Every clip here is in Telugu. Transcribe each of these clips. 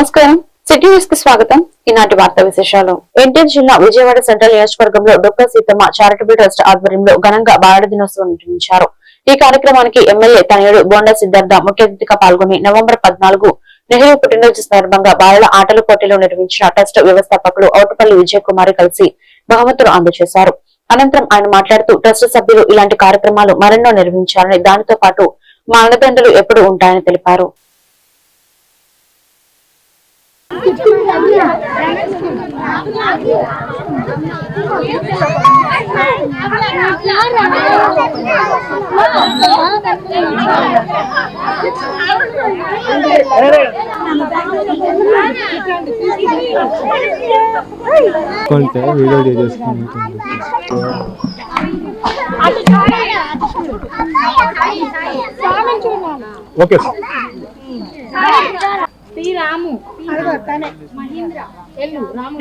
నమస్కారం. సిటీ న్యూస్కి స్వాగతం. ఈనాటి వార్తా విశేషాలు. ఎన్టీఆర్ జిల్లా విజయవాడ సెంట్రల్ నియోజకవర్గంలో డొక్క సీతమ్మ చారిటబుల్ ట్రస్ట్ ఆధ్వర్యంలో ఘనంగా బాలల దినోత్సవం నిర్వహించారు. ఈ కార్యక్రమానికి ఎమ్మెల్యే తనయుడు బోండా సిద్ధార్థ ముఖ్య అతిథిగా పాల్గొని నవంబర్ పద్నాలుగు నెహ్రూ పుట్టినరోజు సందర్భంగా బాలల ఆటల పోటీలో నిర్వహించిన ట్రస్ట్ వ్యవస్థాపకులు ఔటపల్లి విజయ్ కుమారి కలిసి బహుమతులు అందజేశారు. అనంతరం ఆయన మాట్లాడుతూ ట్రస్ట్ సభ్యులు ఇలాంటి కార్యక్రమాలు మరెన్నో నిర్వహించాలని దానితో పాటు మానదండలు అండదండలు ఎప్పుడు ఉంటాయని తెలిపారు. కొంటే వీడియో చేసుకుంటుంది ఓకే శ్రీరాము మహేంద్ర. ఎల్లు రాము.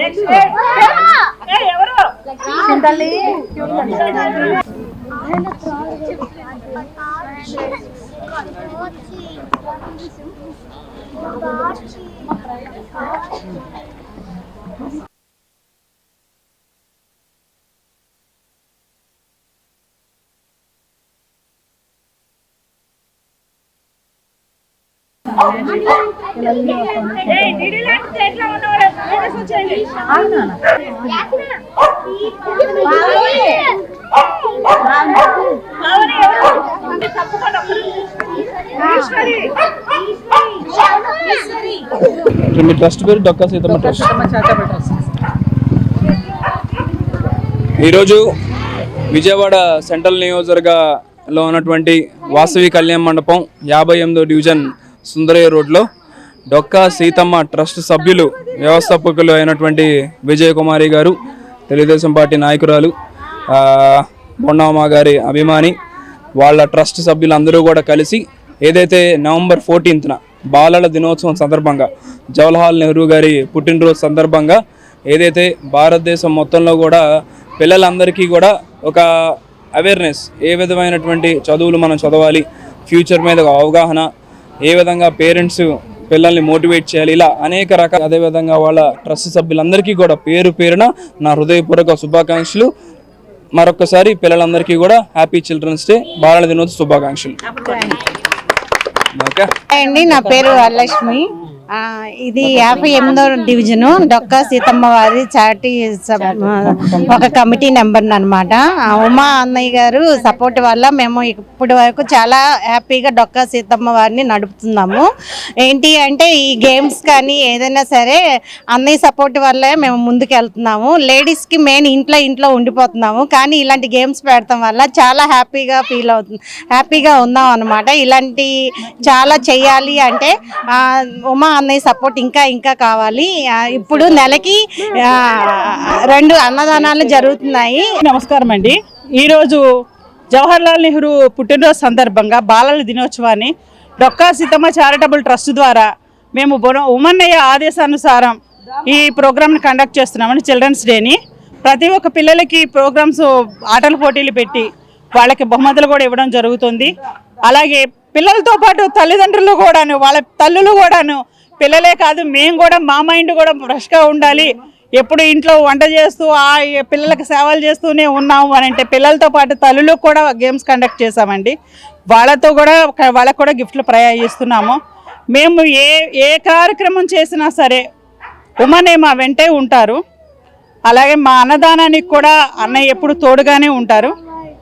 మీ ట్రస్ట్ పేరు డొక్కా సీతమ్మ ట్రస్ట్. ఈరోజు విజయవాడ సెంట్రల్ నియోజకవర్గంలో ఉన్నటువంటి వాసవి కళ్యాణ మండపం యాభై ఎనిమిదో డివిజన్ సుందరయ్య రోడ్లో డొక్కా సీతమ్మ ట్రస్ట్ సభ్యులు వ్యవస్థాపకులు అయినటువంటి విజయ కుమారి గారు తెలుగుదేశం పార్టీ నాయకురాలు ఆ, బొండమ్మ గారి అభిమాని వాళ్ళ ట్రస్ట్ సభ్యులందరూ కూడా కలిసి ఏదైతే నవంబర్ ఫోర్టీన్త్న బాలల దినోత్సవం సందర్భంగా జవహర్లాల్ నెహ్రూ గారి పుట్టినరోజు సందర్భంగా ఏదైతే భారతదేశం మొత్తంలో కూడా పిల్లలందరికీ కూడా ఒక అవేర్నెస్ ఏ విధమైనటువంటి చదువులు మనం చదవాలి ఫ్యూచర్ మీద ఒక అవగాహన ఏ విధంగా పేరెంట్స్ పిల్లల్ని మోటివేట్ చేయాలి ఇలా అనేక రకాల అదేవిధంగా వాళ్ళ ట్రస్ట్ సభ్యులందరికీ కూడా పేరు పేరున నా హృదయపూర్వక శుభాకాంక్షలు. మరొకసారి పిల్లలందరికీ కూడా హ్యాపీ చిల్డ్రన్స్ డే బాలల దినోత్సవ శుభాకాంక్షలు. ఓకే. అండి నా పేరు వరలక్ష్మి. ఇది యాభై ఎనిమిదో డివిజను. డొక్కా సీతమ్మ వారి చారిటీ సబ్- ఒక కమిటీ. నెంబర్ అనమాట ఉమా అన్నయ్య గారు సపోర్ట్ వల్ల మేము ఇప్పటి వరకు చాలా హ్యాపీగా డొక్కా సీతమ్మ వారిని నడుపుతున్నాము. ఏంటి అంటే ఈ గేమ్స్ కానీ ఏదైనా సరే అన్నయ్య సపోర్ట్ వల్లే మేము ముందుకు వెళ్తున్నాము లేడీస్కి మెయిన్ ఇంట్లో ఇంట్లో ఉండిపోతున్నాము. కానీ ఇలాంటి గేమ్స్ పెడతాం వల్ల చాలా హ్యాపీగా ఫీల్ అవుతుంది హ్యాపీగా ఉన్నాం అనమాట ఇలాంటి చాలా చెయ్యాలి అంటే ఉమా అన్నయ్య సపోర్ట్ ఇంకా ఇంకా కావాలి. ఇప్పుడు నెలకి రెండు అన్నదానాలు జరుగుతున్నాయి. నమస్కారం అండి. ఈరోజు జవహర్లాల్ నెహ్రూ పుట్టినరోజు సందర్భంగా బాలల దినోత్సవాన్ని డొక్కా సీతమ్మ చారిటబుల్ ట్రస్ట్ ద్వారా మేము ఉమన్నయ్య ఆదేశానుసారం ఈ ప్రోగ్రామ్ని కండక్ట్ చేస్తున్నామని చిల్డ్రన్స్ డేని. ప్రతి ఒక్క పిల్లలకి ప్రోగ్రామ్స్ ఆటల పోటీలు పెట్టి వాళ్ళకి బహుమతులు కూడా ఇవ్వడం జరుగుతుంది. అలాగే పిల్లలతో పాటు తల్లిదండ్రులు కూడాను వాళ్ళ తల్లులు కూడాను పిల్లలే కాదు మేము కూడా మా మైండ్ కూడా ఫ్రెష్గా ఉండాలి. ఎప్పుడు ఇంట్లో వంట చేస్తూ ఆ పిల్లలకు సేవలు చేస్తూనే ఉన్నాము అని అంటే పిల్లలతో పాటు తల్లులు కూడా గేమ్స్ కండక్ట్ చేసామండి వాళ్ళతో కూడా వాళ్ళకు కూడా గిఫ్ట్లు ప్రయాణిస్తున్నాము. మేము ఏ ఏ కార్యక్రమం చేసినా సరే ఉమనే మా వెంటే ఉంటారు. అలాగే మా అన్నదానానికి కూడా అన్నయ్య ఎప్పుడు తోడుగానే ఉంటారు.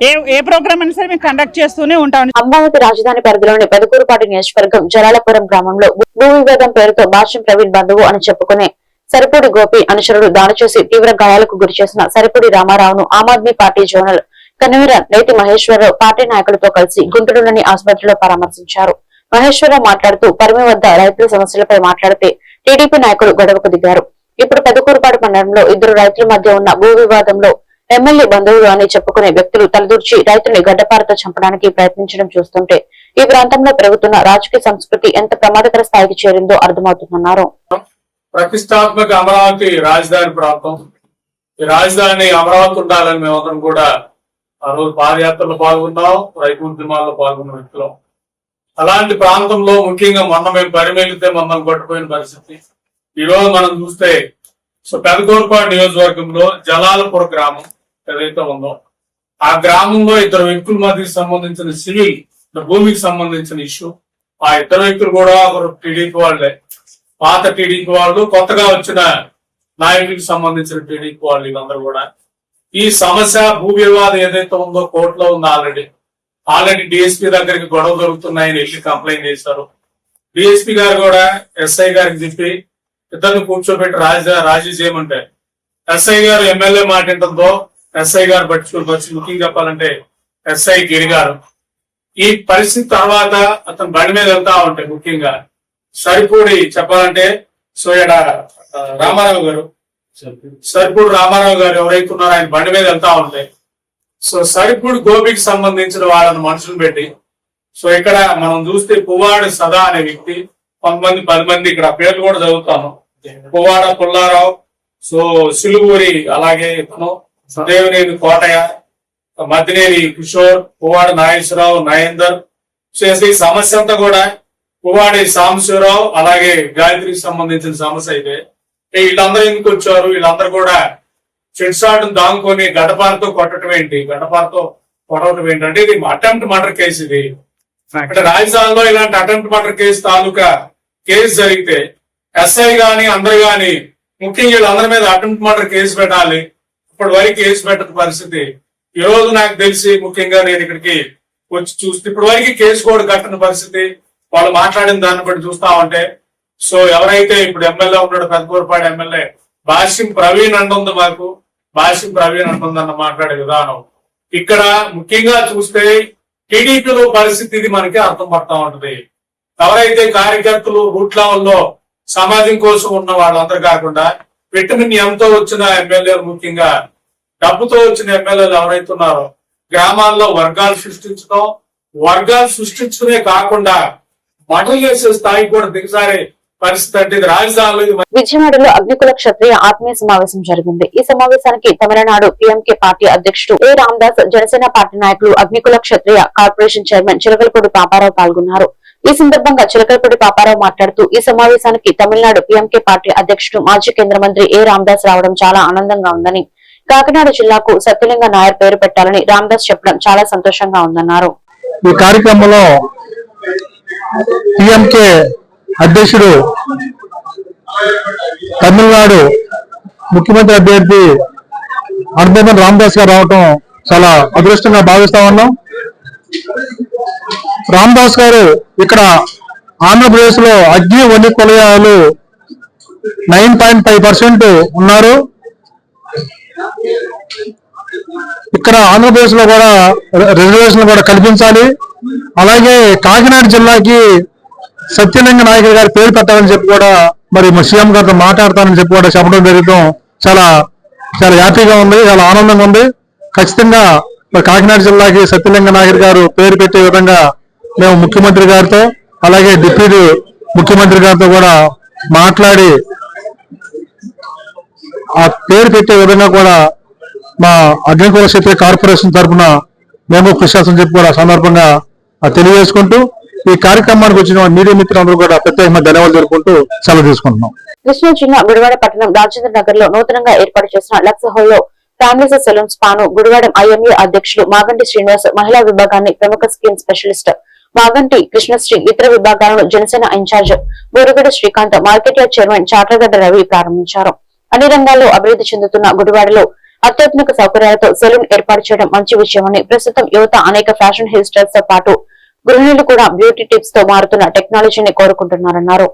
ఏ ఏ ప్రోగ్రామ్ అయినా సరే మేము కండక్ట్ చేస్తూనే ఉంటాం. అమరావతి రాజధాని పరిధిలోని పెదకూరుపాటి నియోజకవర్గం జలాలపురం గ్రామంలో భూ వివాదం పేరుతో భాష్యం ప్రవీణ్ బంధువు అని చెప్పుకునే సరిపూడి గోపి అనుచరుడు దాడి చేసి తీవ్ర గాయాలకు గురి చేసిన Saripudi రామారావును Aam Aadmi Party zonal convener Neti Maheswararao party నాయకులతో కలిసి గుంటూరులోని ఆసుపత్రిలో పరామర్శించారు. మహేశ్వరరావు మాట్లాడుతూ పరిమి వద్ద రైతుల సమస్యలపై మాట్లాడితే టీడీపీ నాయకులు గొడవకు దిగారు. ఇప్పుడు పెదకూరుపాడు మండలంలో ఇద్దరు రైతుల మధ్య ఉన్న భూ వివాదంలో ఎమ్మెల్యే బంధువులు అని చెప్పుకునే వ్యక్తులు తలదూర్చి రైతుల్ని గడ్డపారతో చంపడానికి ప్రయత్నించడం చూస్తుంటే ఈ ప్రాంతంలో పెరుగుతున్న రాజకీయ సంస్కృతి ఎంత ప్రమాదకర స్థాయికి చేరిందో అర్థమవుతుందన్నారు. ప్రతిష్టాత్మక అమరావతి రాజధాని ప్రాంతం. ఈ రాజధాని అమరావతి ఉండాలని మేమందరం కూడా ఆ రోజు పాదయాత్రలో పాల్గొన్నాం రైతు ఉద్యమాల్లో పాల్గొన్న వ్యక్తులం. అలాంటి ప్రాంతంలో ముఖ్యంగా మొన్న మేము పరిమేలితే మమ్మల్ని కొట్టుపోయిన పరిస్థితి. ఈ రోజు మనం చూస్తే సో పెదకూరుపాడు నియోజకవర్గంలో జలాలపుర గ్రామం. ఏదైతే ఉందో ఆ గ్రామంలో ఇద్దరు వ్యక్తుల మధ్యకి సంబంధించిన సివిల్ భూమికి సంబంధించిన ఇష్యూ. ఆ ఇద్దరు వ్యక్తులు కూడా ఒకరు టీడీపీ వాళ్ళే. పాత టీడీపీ వాళ్ళు కొత్తగా వచ్చిన నాయకుడికి సంబంధించిన టీడీపీ వాళ్ళు వీళ్ళందరూ కూడా. ఈ సమస్య భూ వివాదం ఏదైతే ఉందో కోర్టులో ఉంది ఆల్రెడీ. ఆల్రెడీ డిఎస్పీ దగ్గరికి గొడవ జరుగుతున్నాయని వెళ్ళి కంప్లైంట్ చేశారు. డిఎస్పీ గారు కూడా ఎస్ఐ గారికి చెప్పి ఇద్దరిని కూర్చోబెట్టి రాజీ రాజీ చేయమంటే. ఎస్ఐ గారు ఎమ్మెల్యే మాట ఏంటందో ఎస్ఐ గారు పట్టించుకుని వచ్చి ముఖ్యంగా చెప్పాలంటే ఎస్ఐ గిరి గారు. ఈ పరిస్థితి తర్వాత అతను బండి మీద వెళ్తా ఉంటాయి ముఖ్యంగా సరిపూడి చెప్పాలంటే సో ఈడ రామారావు గారు. సరిపూడి రామారావు గారు ఎవరైతే ఉన్నారో ఆయన బండి మీద వెళ్తా ఉంటాయి సో సరిపూడి గోపికి సంబంధించిన వాళ్ళని మనుషులు పెట్టి సో ఇక్కడ మనం చూస్తే పువ్వాడు సదా అనే వ్యక్తి కొంతమంది పది మంది ఇక్కడ పేర్లు కూడా చదువుతాను. పువ్వాడ పుల్లారావు సో సిలుగురి అలాగే ఇతను దేవినేని కోటయ్య మద్దినేని కిషోర్ పువ్వాడ నాగేశ్వరరావు నయేందర్ సో ఈ సమస్య అంతా కూడా పువ్వాడి సాంబశివరావు అలాగే గాయత్రికి సంబంధించిన సమస్య అయితే. వీళ్ళందరూ ఎందుకు వచ్చారు? వీళ్ళందరూ కూడా చెట్ షాట్ దాంకొని గడపారతో కొట్టడం ఏంటి? గడపారతో కొట్టడం ఏంటంటే ఇది అటెంప్ట్ మర్డర్ కేసు ఇది. అంటే రాజధానిలో ఇలాంటి అటెంప్ట్ మర్డర్ కేసు తాలూకా కేసు జరిగితే ఎస్ఐ గాని అందరు గాని ముఖ్యంగా వీళ్ళందరి మీద అటెంప్ట్ మర్డర్ కేసు పెట్టాలి. ఇప్పటి వరకు కేసు పెట్టక పరిస్థితి? ఈ రోజు నాకు తెలిసి ముఖ్యంగా నేను ఇక్కడికి వచ్చి చూస్తే ఇప్పటి వరకు కేసు కూడా కట్టని పరిస్థితి. వాళ్ళు మాట్లాడిన దాన్ని బట్టి చూస్తా ఉంటే. సో ఎవరైతే ఇప్పుడు ఎమ్మెల్యే ఉన్నాడు పెద్దకూరపాడు ఎమ్మెల్యే భాష్యం ప్రవీణ్ అంటుంది మాకు. భాష్యం ప్రవీణ్ అంటుందన్న మాట్లాడే విధానం. ఇక్కడ ముఖ్యంగా చూస్తే టీడీపీలో పరిస్థితి ఇది మనకి అర్థం పడతా ఉంటది. ఎవరైతే కార్యకర్తలు రూట్ లెవెల్లో సమాజం కోసం ఉన్న వాళ్ళందరూ కాకుండా విటమిన్ ఎంతో వచ్చిన ఎమ్మెల్యేలు ముఖ్యంగా డబ్బుతో వచ్చిన ఎమ్మెల్యేలు ఎవరైతే ఉన్నారో గ్రామాల్లో వర్గాలు సృష్టించడం వర్గాలు సృష్టించుకునే కాకుండా మటలు చేసే స్థాయికి కూడా దిగజారే పరిస్థితి అంటే రాజధానిలో విజయవాడలో అగ్నికుల క్షత్రియ ఆత్మీయ సమావేశం జరిగింది. ఈ సమావేశానికి తమిళనాడు పీఎంకే పార్టీ అధ్యక్షుడు ఏ రామదాస్ జనసేన పార్టీ నాయకులు అగ్నికుల క్షత్రియ కార్పొరేషన్ చైర్మన్ చిలకలపూడి పాపారావు పాల్గొన్నారు. ఈ సందర్భంగా చిలకలపూడి పాపారావు మాట్లాడుతూ ఈ సమావేశానికి తమిళనాడు పీఎంకే పార్టీ అధ్యక్షుడు మాజీ కేంద్ర మంత్రి ఏ రామదాస్ రావడం చాలా ఆనందంగా ఉందని కాకినాడ జిల్లాకు సత్యలింగ నాయర్ పేరు పెట్టాలని రామదాస్ చెప్పడం చాలా సంతోషంగా ఉందన్నారు. ఈ కార్యక్రమంలో పిఎంకే అధ్యక్షుడు తమిళనాడు ముఖ్యమంత్రి అభ్యర్థి అర్ధమన్ రామదాస్ గారు రావటం చాలా అదృష్టంగా భావిస్తా ఉన్నాం. రామదాస్ గారు ఇక్కడ ఆంధ్రప్రదేశ్లో అగ్ని వన్య కొలయాలు నైన్ పాయింట్ ఫైవ్ పర్సెంట్ ఉన్నారు. ఇక్కడ ఆంధ్రప్రదేశ్లో కూడా రిజర్వేషన్లు కూడా కల్పించాలి. అలాగే కాకినాడ జిల్లాకి సత్యలింగ నాయకుడు గారి పేరు పెట్టాలని చెప్పి కూడా మరి సీఎం గారితో మాట్లాడతానని చెప్పి కూడా చెప్పడం జరగడం చాలా చాలా హ్యాపీగా ఉంది చాలా ఆనందంగా ఉంది. ఖచ్చితంగా మరి కాకినాడ జిల్లాకి సత్యలింగ నాయకుడు గారు పేరు పెట్టే విధంగా మేము ముఖ్యమంత్రి గారితో అలాగే డిప్యూటీ ముఖ్యమంత్రి గారితో కూడా మాట్లాడి ఆ పేరు పెట్టే విధంగా కూడా మా అగ్నికూల శక్తి కార్పొరేషన్ తరఫున మేము కృషి చేస్తామని చెప్పి కూడా సందర్భంగా తెలియజేసుకుంటూ ఈ కార్యక్రమానికి వచ్చిన మీడియా మిత్రులందరూ కూడా ప్రత్యేకంగా ధన్యవాదాలు జరుపుకుంటూ సెలవు తీసుకుంటున్నాం. కృష్ణా జిల్లా గుడివాడ పట్టణం రాజేంద్ర నగర్లో నూతనంగా ఏర్పాటు చేసిన లక్స్ హాల్లో ఫ్యామిలీస్ సెలూన్ స్పాను గుడివాడ ఐఎంఏ అధ్యక్షులు మాగంటి శ్రీనివాస్ మహిళా విభాగాన్ని ప్రముఖ స్కిన్ స్పెషలిస్ట్. మాగంటి కృష్ణశ్రీ ఇతర విభాగాలను Janasena in charge. Borugadda Srikanth market yard chairman Chatragadda Ravi ప్రారంభించారు. అన్ని రంగాల్లో అభివృద్ధి చెందుతున్న గుడివాడలో అత్యాధునిక సౌకర్యాలతో సెలూన్ ఏర్పాటు చేయడం మంచి విషయమని ప్రస్తుతం యువత అనేక ఫ్యాషన్ హెయిర్ స్టైల్స్తో పాటు గృహిణులు కూడా బ్యూటీ టిప్స్తో మారుతున్న టెక్నాలజీని కోరుకుంటున్నారన్నారు.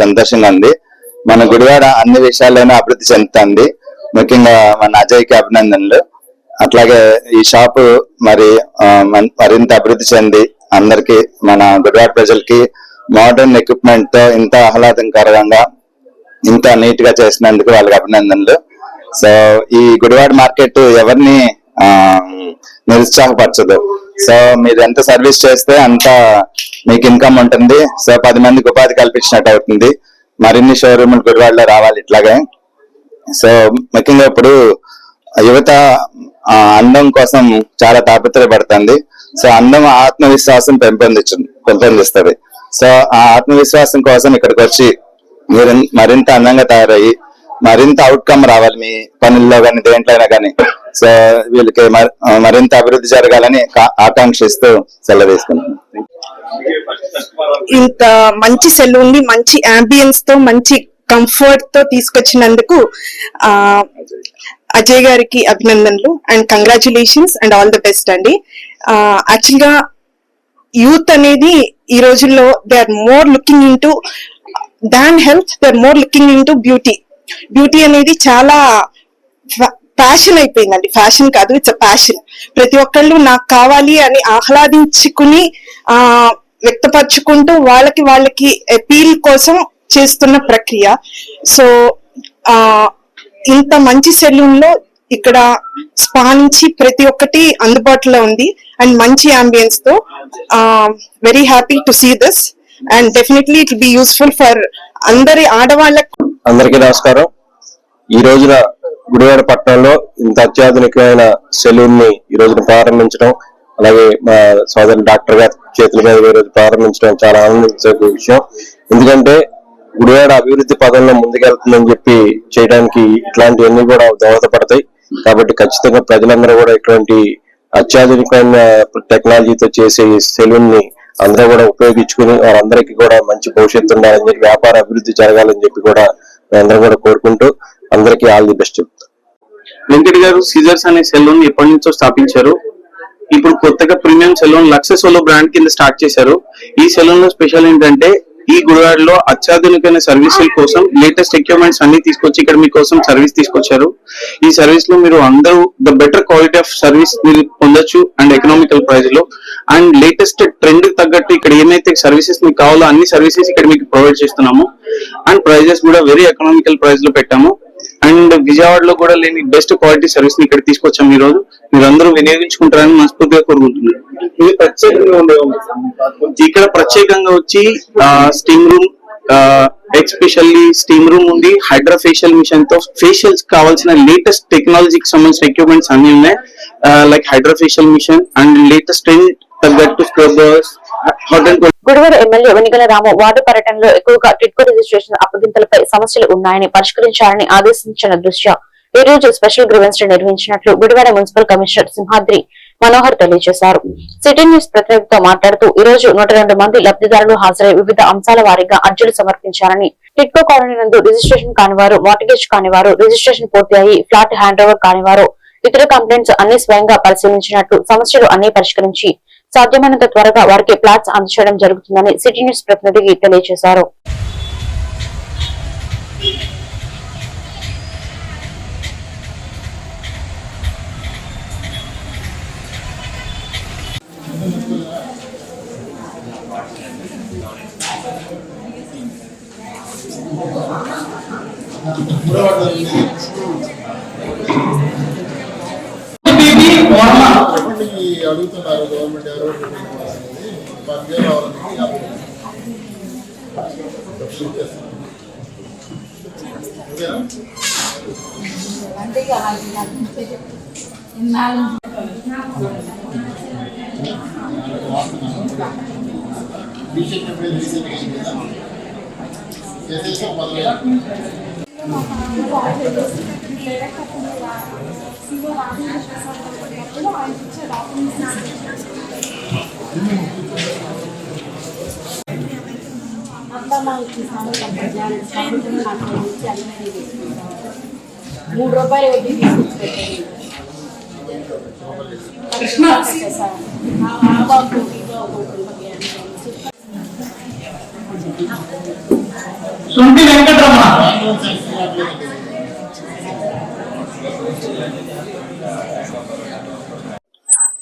సంతోషంగా ఉంది మన గుడివాడ అన్ని విషయాల్లోనూ అభివృద్ధి చెందుతుంది. ముఖ్యంగా మన అజయ్కి అభినందనలు. అట్లాగే ఈ షాపు మరి మరింత అభివృద్ధి చెంది అందరికి మన గుడివాడ ప్రజలకి మోడర్న్ ఎక్విప్మెంట్తో ఇంత ఆహ్లాదకరంగా ఇంత నీట్గా చేసినందుకు వాళ్ళకి అభినందనలు. సో ఈ గుడివాడ మార్కెట్ ఎవరిని నిరుత్సాహపరచదు. సో మీరు ఎంత సర్వీస్ చేస్తే అంత మీకు ఇన్కమ్ ఉంటుంది. సో పది మందికి ఉపాధి కల్పించినట్టు అవుతుంది. మరిన్ని షోరూములు గుడివాడలో రావాలి ఇట్లాగే. సో ముఖ్యంగా ఇప్పుడు యువత ఆ, అందం కోసం చాలా తాపత్రయపడుతుంది. సో అందం ఆత్మవిశ్వాసం పెంపొందించు పెంపొందిస్తుంది. సో ఆ ఆత్మవిశ్వాసం కోసం ఇక్కడికి వచ్చి మీరు మరింత అందంగా తయారయ్యి మరింత అవుట్కమ్ రావాలి మీ పనుల్లో కానీ దేంట్లో అయినా కానీ వీళ్ళకి మరింత అభివృద్ధి జరగాలని ఆకాంక్షిస్తూ సెలవేసుకుంటున్నాను ఇంత మంచి సెలూన్ని మంచి అంబియన్స్తో మంచి కంఫర్ట్తో తీసుకొచ్చినందుకు ఆ అజయ్ గారికి అభినందనలు and congratulations and all the best అండి. యాక్చువల్గా యూత్ అనేది ఈ రోజుల్లో they are more looking in to than health they are more looking in to beauty beauty అనేది చాలా ప్యాషన్ అయిపోయిందండి. ఫ్యాషన్ కాదు ఇట్స్ అ ప్యాషన్ ప్రతి ఒక్కళ్ళు నాకు కావాలి అని ఆహ్లాదించుకుని ఆ వ్యక్తపరచుకుంటూ వాళ్ళకి వాళ్ళకి అపీల్ కోసం చేస్తున్న ప్రక్రియ. సో ఆ ఇంత మంచి సెలూన్లో ఇక్కడ స్పా నుంచి ప్రతి ఒక్కటి అందుబాటులో ఉంది. అండ్ మంచి అంబియన్స్తో very happy to see this and definitely it be useful for అందరి ఆడవాళ్ళకు. అందరికీ నమస్కారం. ఈ రోజున గుడివాడ పట్టణంలో ఇంత అత్యాధునికమైన సెలూన్ని ఈ రోజున ప్రారంభించడం అలాగే మా సోదరు డాక్టర్ గారి చేతుల మీద ఈ రోజు ప్రారంభించడం చాలా ఆనందించే విషయం. ఎందుకంటే గుడివాడ అభివృద్ధి పదంలో ముందుకెళ్తుందని చెప్పి చేయడానికి ఇట్లాంటివన్నీ కూడా దోహదపడతాయి. కాబట్టి ఖచ్చితంగా ప్రజలందరూ కూడా ఇటువంటి అత్యాధునికమైన టెక్నాలజీతో చేసే ఈ సెలూన్ని అందరూ కూడా ఉపయోగించుకుని వారందరికీ కూడా మంచి భవిష్యత్తు ఉండాలని చెప్పి వ్యాపార అభివృద్ధి జరగాలని చెప్పి కూడా మేమందరం కూడా కోరుకుంటూ అందరికీ ఆల్ ది బెస్ట్ చెప్తా. వెంకట్ గారు సీజర్స్ అనే సెలూన్ ఎప్పటి నుంచో స్థాపించారు. ఇప్పుడు కొత్తగా premium salon Luxes solo brand కింద స్టార్ట్ చేశారు. ఈ సెలూన్లో స్పెషల్ ఏంటంటే ఈ గుడివాడలో అత్యాధునికమైన సర్వీసుల కోసం లేటెస్ట్ ఎక్విప్మెంట్స్ అన్ని తీసుకొచ్చి ఇక్కడ మీకోసం సర్వీస్ తీసుకొచ్చారు. ఈ సర్వీస్లో మీరు అందరూ the better quality of service మీరు పొందొచ్చు అండ్ ఎకనామికల్ ప్రైస్లో. అండ్ లేటెస్ట్ ట్రెండ్ తగ్గట్టు ఇక్కడ ఏమైతే సర్వీసెస్ మీకు కావాలో అన్ని సర్వీసెస్ ఇక్కడ మీకు ప్రొవైడ్ చేస్తున్నాము. అండ్ ప్రైజెస్ కూడా వెరీ ఎకనామికల్ ప్రైస్లో పెట్టాము. అండ్ విజయవాడలో కూడా లేని బెస్ట్ క్వాలిటీ సర్వీస్ని ఇక్కడ తీసుకొచ్చాం ఈ రోజు మీరు అందరూ వినియోగించుకుంటారని మనస్ఫూర్తిగా కోరుకుంటున్నాను. ఇది ప్రత్యేకంగా ఉండే ఇక్కడ ప్రత్యేకంగా వచ్చి steam room especially steam room ఉంది. హైడ్రా ఫేషియల్ మిషన్తో ఫేషియల్స్ కావాల్సిన లేటెస్ట్ టెక్నాలజీకి సంబంధించిన ఎక్విప్మెంట్స్ అన్ని ఉన్నాయి. Like hydra facial machine and latest trend తగ్గట్టు scrubbers Gudivada MLA Venigala Ramu ward పర్యటనలో ఎక్కువగా టిట్కో రిజిస్ట్రేషన్ అప్పగింతలపై సమస్యలు ఉన్నాయని పరిష్కరించాలని ఆదేశించిన దృష్ట్యా ఈ రోజు స్పెషల్ గ్రీవెన్స్ నిర్వహించినట్లు గుడివాడ మున్సిపల్ కమిషనర్ సింహాద్రి మనోహర్ తెలియజేశారు. సిటీ న్యూస్ ప్రతినిధితో మాట్లాడుతూ ఈ రోజు నూట రెండు మంది లబ్ధిదారులు హాజరై వివిధ అంశాల వారీగా అర్జీలు సమర్పించారని టిట్కో కాలనీ నందు రిజిస్ట్రేషన్ కానివారు మార్టిగేజ్ కానివారు రిజిస్ట్రేషన్ పూర్తి అయ్యి ఫ్లాట్ హ్యాండ్ ఓవర్ కానివారు ఇతర కంప్లైంట్స్ అన్ని స్వయంగా పరిశీలించినట్లు సమస్యలు అన్ని పరిష్కరించి సాధ్యమైనంత త్వరగా వారికి ప్లాట్స్ అందచేయడం జరుగుతుందని సిటీ న్యూస్ ప్రతినిధికి తెలియజేశారు. అడుగుతున్నారు మూడు రూపాయలు వడ్డీ తీసుకొచ్చి పెట్టండి. శుంఠి వెంకటరమణ.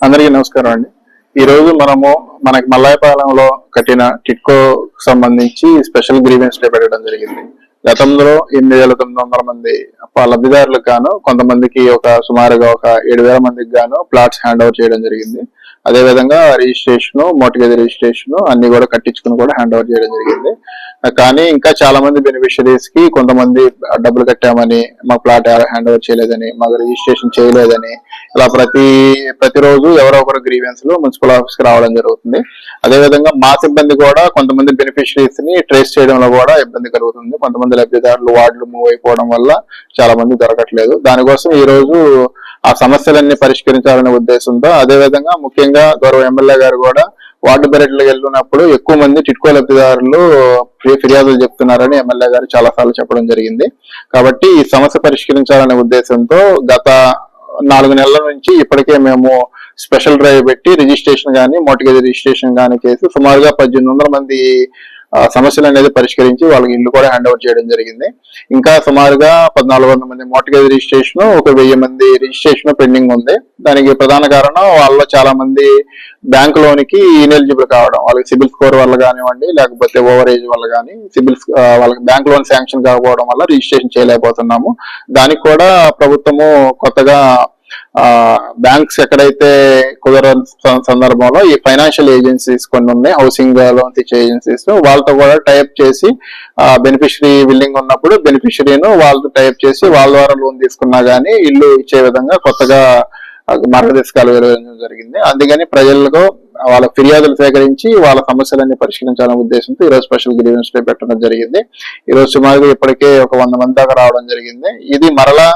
అందరికీ నమస్కారం అండి. ఈ రోజు మనము మనకి మల్లాయపాలెంలో కట్టిన టిట్కో సంబంధించి స్పెషల్ గ్రీవెన్స్ డే పెట్టడం జరిగింది. గతంలో ఎనిమిది వేల తొమ్మిది వందల మంది ప- లబ్ధిదారులకు గాను కొంతమందికి ఒక సుమారుగా ఒక ఏడు వేల మందికి గాను ప్లాట్స్ హ్యాండ్ ఓవర్ చేయడం జరిగింది. అదే విధంగా రిజిస్ట్రేషన్ మోటగేజ్ రిజిస్ట్రేషన్ అన్ని కూడా కట్టించుకుని కూడా హ్యాండ్ ఓవర్ చేయడం జరిగింది. కానీ ఇంకా చాలా మంది బెనిఫిషరీస్కి కొంతమంది డబ్బులు కట్టామని మా ప్లాట్ హ్యాండ్ ఓవర్ చేయలేదని మాకు రిజిస్ట్రేషన్ చేయలేదని ఇలా ప్రతి ప్రతిరోజు ఎవరో ఒకరు గ్రీవెన్స్లో మున్సిపల్ ఆఫీస్కి రావడం జరుగుతుంది. అదేవిధంగా మా సిబ్బంది కూడా కొంతమంది బెనిఫిషరీస్ని ట్రేస్ చేయడంలో కూడా ఇబ్బంది కలుగుతుంది. కొంతమంది లబ్ధిదారులు వార్డులు మూవ్ అయిపోవడం వల్ల చాలా మంది దొరకట్లేదు. దానికోసం ఈ రోజు ఆ సమస్యలన్నీ పరిష్కరించాలనే ఉద్దేశంతో అదే విధంగా ముఖ్యంగా గౌరవ ఎమ్మెల్యే గారు కూడా వార్డు బెరెట్లకు వెళ్ళినప్పుడు ఎక్కువ మంది చిట్కో లబ్ధిదారులు ఫిర్యాదులు చెప్తున్నారని ఎమ్మెల్యే గారు చాలా సార్లు చెప్పడం జరిగింది. కాబట్టి ఈ సమస్య పరిష్కరించాలనే ఉద్దేశంతో గత నాలుగు నెలల నుంచి ఇప్పటికే మేము స్పెషల్ డ్రైవ్ పెట్టి రిజిస్ట్రేషన్ కానీ మోటిగేజ్ రిజిస్ట్రేషన్ కానీ చేసి సుమారుగా పద్దెనిమిది వందల మంది సమస్యలు అనేది పరిష్కరించి వాళ్ళకి ఇల్లు కూడా హ్యాండ్ ఓవర్ చేయడం జరిగింది. ఇంకా సుమారుగా పద్నాలుగు వందల మంది మోటగేజ్ రిజిస్ట్రేషన్ ఒక వెయ్యి మంది రిజిస్ట్రేషన్ పెండింగ్ ఉంది. దానికి ప్రధాన కారణం వాళ్ళలో చాలా మంది బ్యాంక్ లోనికి ఇనెలిజిబుల్ కావడం. వాళ్ళకి సిబిల్ స్కోర్ వల్ల కానివ్వండి లేకపోతే ఓవర్ ఏజ్ వల్ల కానీ సిబిల్ వాళ్ళకి బ్యాంక్ లోన్ శాంక్షన్ కాకపోవడం వల్ల రిజిస్ట్రేషన్ చేయలేకపోతున్నాము. దానికి కూడా ప్రభుత్వము కొత్తగా బ్యాంక్స్ ఎక్కడైతే కుదరని సందర్భంలో ఈ ఫైనాన్షియల్ ఏజెన్సీస్ కొన్ని ఉన్నాయి హౌసింగ్ లోన్ ఇచ్చే ఏజెన్సీస్. వాళ్ళతో కూడా టైప్ చేసి బెనిఫిషరీ బిల్డింగ్ ఉన్నప్పుడు బెనిఫిషరీను వాళ్ళతో టైప్ చేసి వాళ్ళ ద్వారా లోన్ తీసుకున్నా కానీ ఇల్లు ఇచ్చే విధంగా కొత్తగా మార్గదర్శకాలు వెలువరించడం జరిగింది. అందుకని ప్రజలకు వాళ్ళ ఫిర్యాదులు సేకరించి వాళ్ళ సమస్యలన్నీ పరిష్కరించాలనే ఉద్దేశంతో ఈ రోజు స్పెషల్ గ్రీవెన్స్ డే పెట్టడం జరిగింది. ఈ రోజు సుమారుగా ఇప్పటికే ఒక వంద మంది దాకా రావడం జరిగింది. ఇది మరలా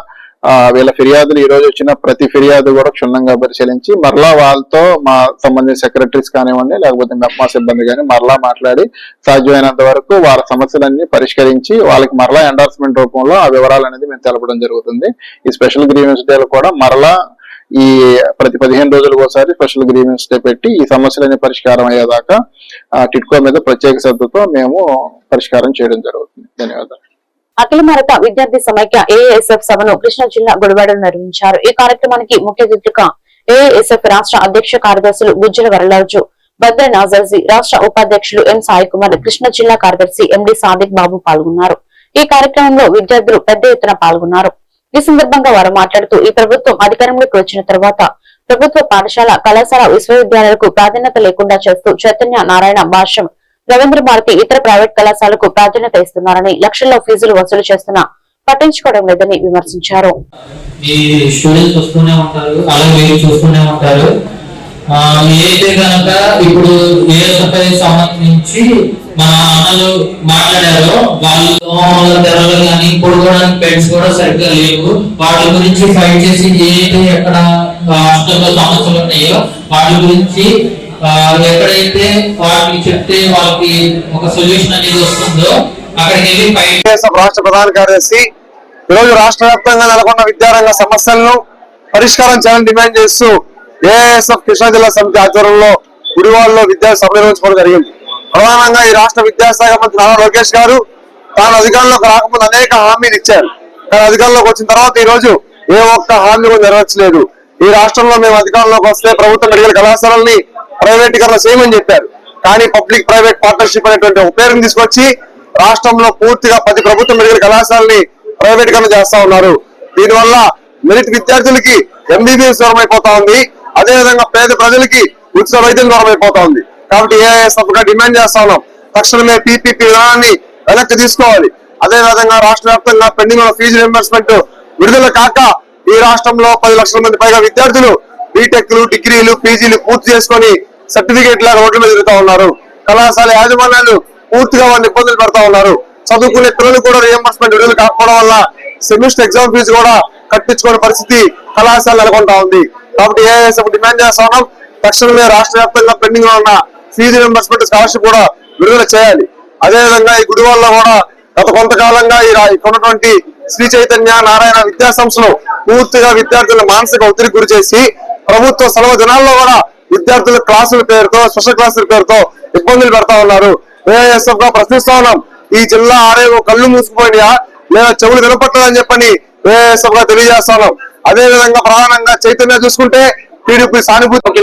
వీళ్ళ ఫిర్యాదులు ఈ రోజు వచ్చిన ప్రతి ఫిర్యాదు కూడా క్షుణ్ణంగా పరిశీలించి మరలా వాళ్ళతో మా సంబంధించిన సెక్రటరీస్ కానివ్వండి లేకపోతే మెప్మా సిబ్బంది కానీ మరలా మాట్లాడి సాధ్యమైనంత వరకు వాళ్ళ సమస్యలన్నీ పరిష్కరించి వాళ్ళకి మరలా ఎండార్స్మెంట్ రూపంలో ఆ వివరాలు అనేది మేము తెలపడం జరుగుతుంది. ఈ స్పెషల్ గ్రీవెన్స్ డేలు కూడా మరలా ఈ ప్రతి పదిహేను రోజులకు ఒకసారి స్పెషల్ గ్రీవెన్స్ డే పెట్టి ఈ సమస్యలన్నీ పరిష్కారం అయ్యేదాకా ఆ, టిట్కో మీద ప్రత్యేక శ్రద్ధతో మేము పరిష్కారం చేయడం జరుగుతుంది. ధన్యవాదాలు. అఖిల భారత విద్యార్థి సమైక్య ఏఎస్ఎఫ్ సభను కృష్ణా జిల్లా గుడివాడలో నిర్వహించారు. ఈ కార్యక్రమానికి ముఖ్య అతిథిగా ఏఎస్ఎఫ్ రాష్ట్ర అధ్యక్ష కార్యదర్శులు గుజ్జల వరలాజు భద్ర నాజర్జీ రాష్ట్ర ఉపాధ్యక్షులు ఎం సాయి కుమార్ కృష్ణా జిల్లా కార్యదర్శి ఎండి సాదిక్ బాబు పాల్గొన్నారు. ఈ కార్యక్రమంలో విద్యార్థులు పెద్ద ఎత్తున పాల్గొన్నారు. ఈ సందర్భంగా వారు మాట్లాడుతూ ఈ ప్రభుత్వం అధికారంలోకి వచ్చిన తర్వాత ప్రభుత్వ పాఠశాల కళాశాల విశ్వవిద్యాలయాలకు ప్రాధాన్యత లేకుండా చేస్తూ చైతన్య నారాయణ భాష్యం రవీంద్ర భారతి ఇతర ప్రైవేట్ కళాశాలకు ప్రాధాన్యత ఇస్తున్నారని లక్షల్లో ఫీజులు వసూలు చేస్తున్నా పట్టించుకోవడం లేదని విమర్శించారు. ఏదైతే కనుక ఇప్పుడు ఏఎస్ఎఫ్ఐ సంబంధించి మా అన్నలు మాట్లాడారో వాళ్ళు తెరలు కానీ పొడుకోవడానికి బెడ్స్ కూడా సరిగ్గా లేవు. వాటి గురించి ఫైట్ చేసి ఏదైతే ఎక్కడ హాస్టల్లో సమస్యలు ఉన్నాయో వాటి గురించి ఎక్కడైతే వాళ్ళకి చెప్తే వాళ్ళకి ఒక సొల్యూషన్ అనేది వస్తుందో అక్కడికి వెళ్ళి రాష్ట్ర ప్రధాన కార్యదర్శి ఈరోజు రాష్ట్ర వ్యాప్తంగా నెలకొన్న విద్యారంగ సమస్యలను పరిష్కారం చేయాలని డిమాండ్ చేస్తూ ఏఎస్ఎఫ్ కృష్ణా జిల్లా సమితి ఆధ్వర్యంలో గుడివాడలో విద్యా సభ నిర్వహించుకోవడం జరిగింది. ప్రధానంగా ఈ రాష్ట్ర విద్యాశాఖ మంత్రి నారా లోకేష్ గారు తాను అధికారంలోకి రాకముందు అనేక హామీలు ఇచ్చారు. కానీ అధికారంలోకి వచ్చిన తర్వాత ఈ రోజు ఏ ఒక్క హామీ కూడా నెరవేర్చలేదు. ఈ రాష్ట్రంలో మేము అధికారంలోకి వస్తే ప్రభుత్వ మెడికల్ కళాశాలని ప్రైవేటీకరణ చేయమని చెప్పారు. కానీ పబ్లిక్ ప్రైవేట్ పార్ట్నర్షిప్ అనేటువంటి ఒక పేరుని తీసుకొచ్చి రాష్ట్రంలో పూర్తిగా పది ప్రభుత్వ మెడికల్ కళాశాలని ప్రైవేటీకరణ చేస్తా ఉన్నారు. దీనివల్ల మెరిట్ విద్యార్థులకి ఎంబీబీఎస్ దూరం అయిపోతా ఉంది. అదే విధంగా పేద ప్రజలకి ఉచిత వైద్యం దూరం అయిపోతా ఉంది. కాబట్టి ఏఐఎస్గా డిమాండ్ చేస్తా ఉన్నాం. తక్షణమే పీపీపీ విధానాన్ని వెనక్కి తీసుకోవాలి. అదే విధంగా రాష్ట్ర వ్యాప్తంగా పెండింగ్ ఉన్న ఫీజు రింబర్స్మెంట్ విడుదల కాక ఈ రాష్ట్రంలో పది లక్షల మంది పైగా విద్యార్థులు బీటెక్లు డిగ్రీలు పీజీలు పూర్తి చేసుకొని సర్టిఫికేట్ రోడ్ల మీద తిరుగుతా ఉన్నారు. కళాశాల యాజమాన్యాలు పూర్తిగా వారిని ఇబ్బందులు పెడతా ఉన్నారు. చదువుకునే పిల్లలు కూడా రియంబర్స్మెంట్ విడుదల కాకపోవడం వల్ల సెమిస్టర్ ఎగ్జామ్ ఫీజు కూడా కట్టించుకునే పరిస్థితి కళాశాల నెలకొంటా ఉంది. కాబట్టి ఏఐఎస్ఎఫ్ డిమాండ్ చేస్తా ఉన్నాం. తక్షణమే రాష్ట్ర వ్యాప్తంగా పెండింగ్లో ఉన్న ఫీజు రియంబర్స్మెంట్ స్కాలర్షిప్ కూడా విడుదల చేయాలి. అదే విధంగా ఈ గుడివాళ్ళ కూడా గత కొంతకాలంగా ఈ ఇక్కడ ఉన్నటువంటి శ్రీ చైతన్య నారాయణ విద్యా సంస్థలు పూర్తిగా విద్యార్థుల మానసిక ఒత్తిడి గురి చేసి ప్రభుత్వ సెలవు దినాల్లో కూడా విద్యార్థుల క్లాసుల పేరుతో స్పెషల్ క్లాసుల పేరుతో ఇబ్బందులు పెడతా ఉన్నారు. ఏఎస్ఎఫ్గా ప్రశ్నిస్తా ఉన్నాం. ఈ జిల్లా ఆరోగ్యం కళ్ళు మూసుకుపోయినాయా? లేదా చెవులు వినపట్టదని చెప్పని ఏఎస్ఎఫ్గా తెలియజేస్తా ఉన్నాం. అదే విధంగా ప్రధానంగా చైతన్య చూసుకుంటే టీడీపీ సానుభూతి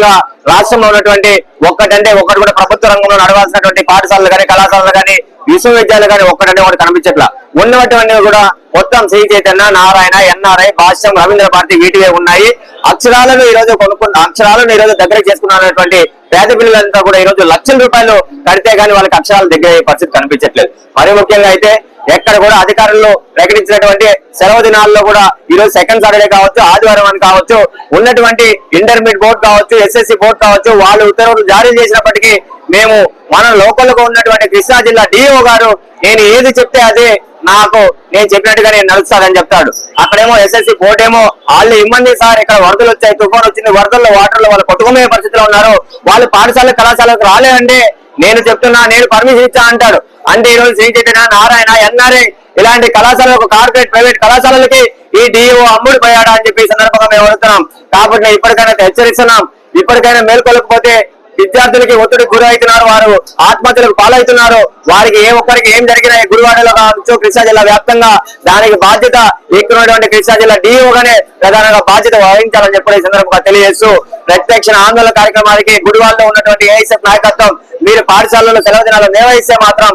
రాష్ట్రంలో ఉన్నటువంటి ఒక్కటంటే ఒక్కటి కూడా ప్రభుత్వ రంగంలో నడవాల్సినటువంటి పాఠశాలలు కానీ కళాశాలలు కానీ విశ్వవిద్యాలయాలు కానీ ఒక్కటంటే ఒకటి కనిపించట్లా. ఉన్నటువంటివి కూడా మొత్తం శ్రీ చైతన్య నారాయణ ఎన్ఆర్ఐ భాష్యం రవీంద్ర భారతి వీటివే ఉన్నాయి. అక్షరాలను ఈ రోజు కొనుక్కున్న అక్షరాలను ఈ రోజు దగ్గర చేసుకున్నటువంటి పేద పిల్లలంతా కూడా ఈ రోజు లక్షల రూపాయలు కడితే గానీ వాళ్ళకి అక్షరాలు దగ్గర అయ్యే పరిస్థితి కనిపించట్లేదు. మరి ముఖ్యంగా అయితే ఎక్కడ కూడా అధికారులు ప్రకటించినటువంటి సెలవు దినాల్లో కూడా ఈ రోజు సెకండ్ సాటర్డే కావచ్చు ఆదివారం అని కావచ్చు ఉన్నటువంటి ఇంటర్మీడియట్ బోర్డు కావచ్చు ఎస్ఎస్సి బోర్డు కావచ్చు వాళ్ళు ఉత్తర్వులు జారీ చేసినప్పటికీ మేము మన లోకల్గా ఉన్నటువంటి కృష్ణా జిల్లా డిఓ గారు నేను ఏది చెప్తే అదే నాకు నేను చెప్పినట్టుగా నేను నడుస్తానని చెప్తాడు. అక్కడేమో ఎస్ఎస్సి బోర్డు ఏమో వాళ్ళు ఇమ్మంది సార్ ఇక్కడ వరదలు వచ్చాయి తుఫాన్ వచ్చింది వరదల్లో వాటర్లో వాళ్ళు కొట్టుకునే పరిస్థితిలో ఉన్నారు. వాళ్ళు పాఠశాల కళాశాలకు రాలేదంటే నేను చెప్తున్నా నేను పర్మిషన్ ఇచ్చా అంటాడు. అంటే ఈ రోజు శ్రీ చైతన్య నారాయణ ఎన్ఆర్ఐ ఇలాంటి కళాశాలకు కార్పొరేట్ ప్రైవేట్ కళాశాలలకి ఈ డిఓ అమ్ముడు పోయాడా అని చెప్పి సందర్భంగా మేము అడుగుతున్నాం. కాబట్టి ఇప్పటికైనా హెచ్చరిస్తున్నాం. ఇప్పటికైనా మేల్కొలకపోతే విద్యార్థులకి ఒత్తిడి గురి అవుతున్నారు వారు ఆత్మహత్యలకు పాలవుతున్నారు. వారికి ఏ ఒక్కరికి ఏం జరిగినా గురువాడలో కావచ్చు కృష్ణా జిల్లా వ్యాప్తంగా దానికి బాధ్యత ఇక్కడ కృష్ణా జిల్లా డిఓగానే ప్రధానంగా బాధ్యత వహించాలని చెప్పి సందర్భంగా తెలియజేస్తూ ప్రత్యక్ష ఆందోళన కార్యక్రమానికి గుడివాడలో ఉన్నటువంటి ఏఐసెఫ్ నాయకత్వం మీరు పాఠశాలలో సెలవు దినాలు నిర్వహిస్తే మాత్రం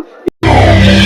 Yeah.